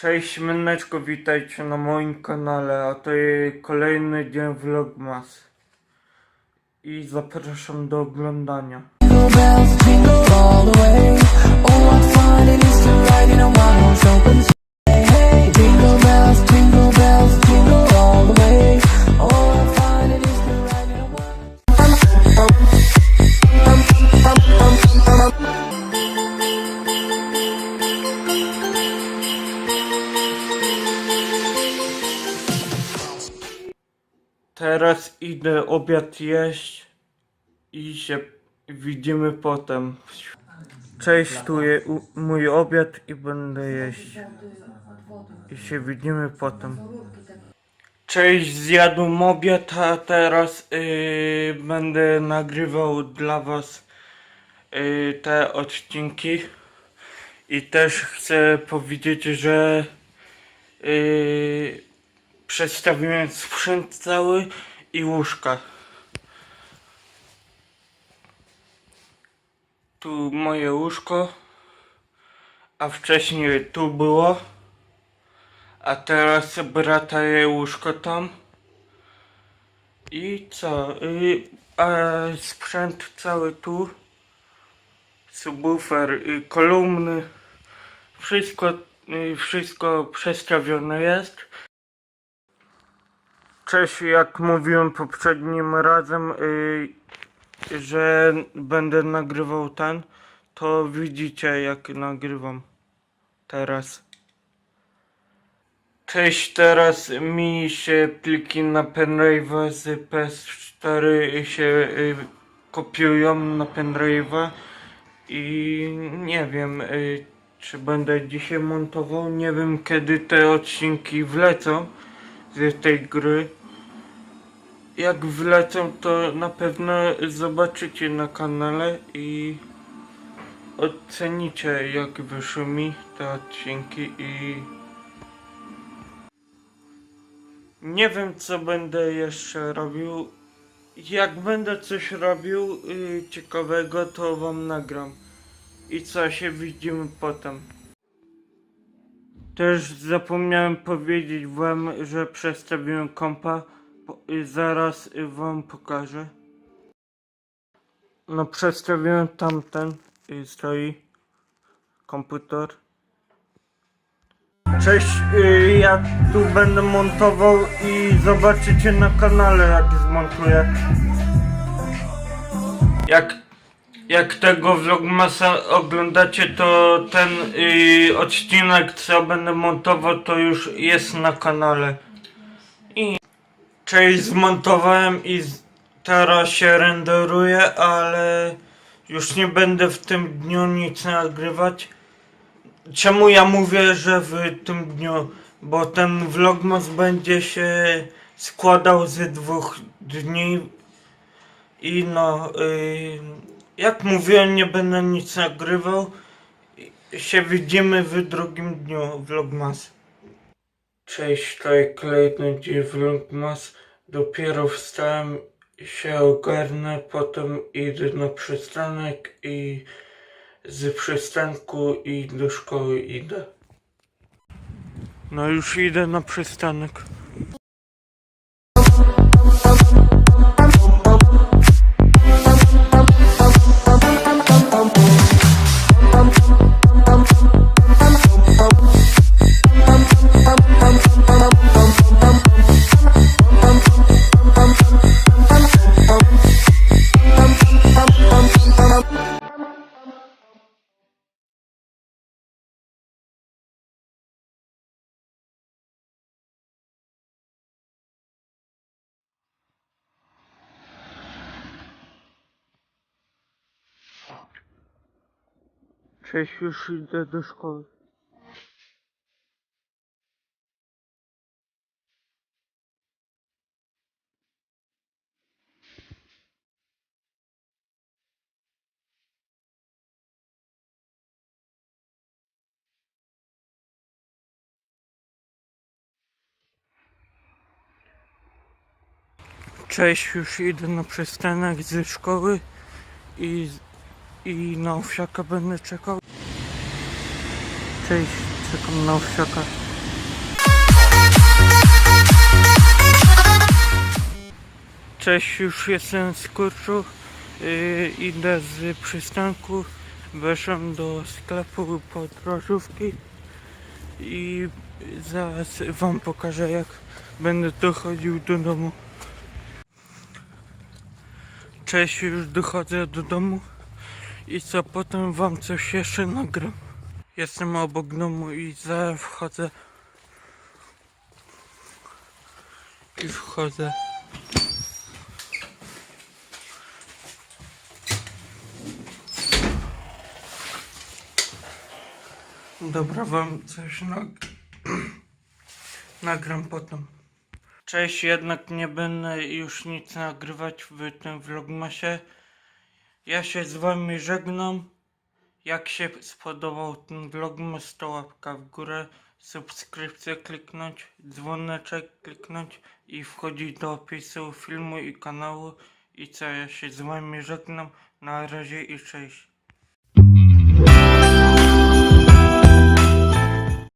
Cześć Myneczko, witajcie na moim kanale, a to jest kolejny dzień Vlogmas. I zapraszam do oglądania. Teraz idę obiad jeść i się widzimy potem. Cześć, tu jest mój obiad i będę jeść. I się widzimy potem. Cześć, zjadłem obiad, a teraz yy, będę nagrywał dla was yy, te odcinki. I też chcę powiedzieć, że yy, Przestawiłem sprzęt cały i łóżka. Tu moje łóżko, a wcześniej tu było, a teraz brata je łóżko tam. I co? Y, a sprzęt cały tu. Subwoofer, kolumny. Wszystko, wszystko przestawione jest. Cześć, jak mówiłem poprzednim razem, y, że będę nagrywał ten, to widzicie jak nagrywam teraz. Cześć, teraz mi się pliki na pendrive'a z PS4 się y, kopiują na pendrive'a i nie wiem y, czy będę dzisiaj montował, nie wiem kiedy te odcinki wlecą z tej gry. Jak wlecą, to na pewno zobaczycie na kanale i ocenicie jak wyszły mi te odcinki i nie wiem co będę jeszcze robił. Jak będę coś robił y, ciekawego, to wam nagram. I co się widzimy potem. Też zapomniałem powiedzieć wam, że przestawiłem kompa. Zaraz wam pokażę. No przestawiłem tamten stoi komputer. Cześć, y, ja tu będę montował i zobaczycie na kanale jak zmontuję. Jak jak tego vlogmasa oglądacie, to ten y, odcinek, co będę montował, to już jest na kanale. I cześć, zmontowałem i teraz się renderuje, ale już nie będę w tym dniu nic nagrywać. Czemu ja mówię, że w tym dniu? Bo ten vlogmas będzie się składał z dwóch dni i no, y, jak mówiłem, nie będę nic nagrywał. I się widzimy w drugim dniu Vlogmas. Cześć, jest kolejny dzień Vlogmas. Dopiero wstałem, się ogarnę, potem idę na przystanek i z przystanku i do szkoły idę. No już idę na przystanek. Cześć, już idę do szkoły. Cześć, już idę na przystanek ze szkoły i, i na owsiaka będę czekał przejść, na owsiaka. Cześć, już jestem z kurczu. Yy, idę z przystanku. Weszłem do sklepu podróżówki i zaraz wam pokażę jak będę dochodził do domu. Cześć, już dochodzę do domu i co potem wam coś jeszcze nagram. Jestem obok domu i zaraz wchodzę. I wchodzę. Dobra, wam coś nag... nagram potem. Cześć, jednak nie będę już nic nagrywać w tym vlogmasie. Ja się z wami żegnam. Jak się spodobał ten vlogmas, to łapka w górę, subskrypcję kliknąć, dzwoneczek kliknąć i wchodzić do opisu filmu i kanału. I co, ja się z wami żegnam. Na razie i cześć.